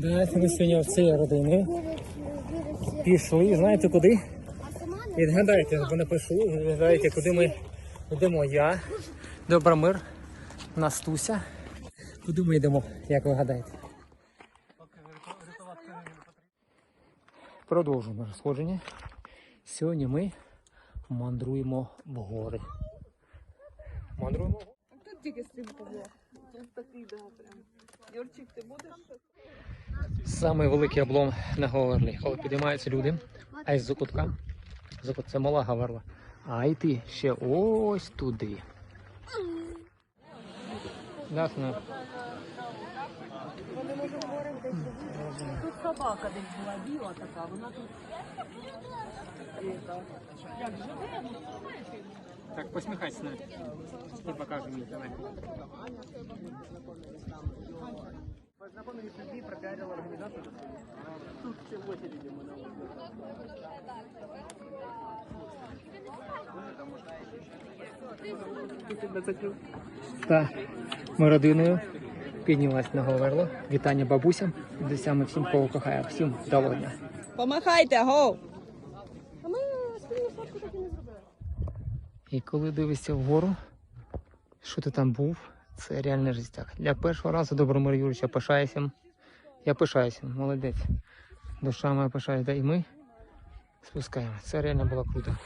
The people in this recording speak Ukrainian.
Да, ми сьогодні всієї родини пішли. Знаєте куди? Відгадайте, бо напишу. Відгадайте, куди ми йдемо. Я, Добромир, Настуся. Куди ми йдемо, як ви гадаєте? Продовжуємо розходження. Сьогодні ми мандруємо в гори. Мандруємо? Тут тільки стрімко було. Такий, да, прям. Юрчик, ти будеш? Самий великий облом на Говерлі, коли підіймаються люди, а із закутка, закут це мала Говерла, а йти ще ось туди. Ясно. Тут собака десь була біла така, вона тут. Як живе? Так, посміхайся на. І покажемо їй, давай. Тут все в очереді вона. Так, ми родиною піднялась на Говерло. Вітання бабусям, дідусям і всім, кого кохає. Всім доброго дня. Помахайте, го! І коли дивишся вгору, що ти там був, це реальний життя. Для першого разу Добромир Юрійович, я пишаюся. Я пишаюся, молодець. Душа моя пишається. і ми спускаємо. Це реально було круто.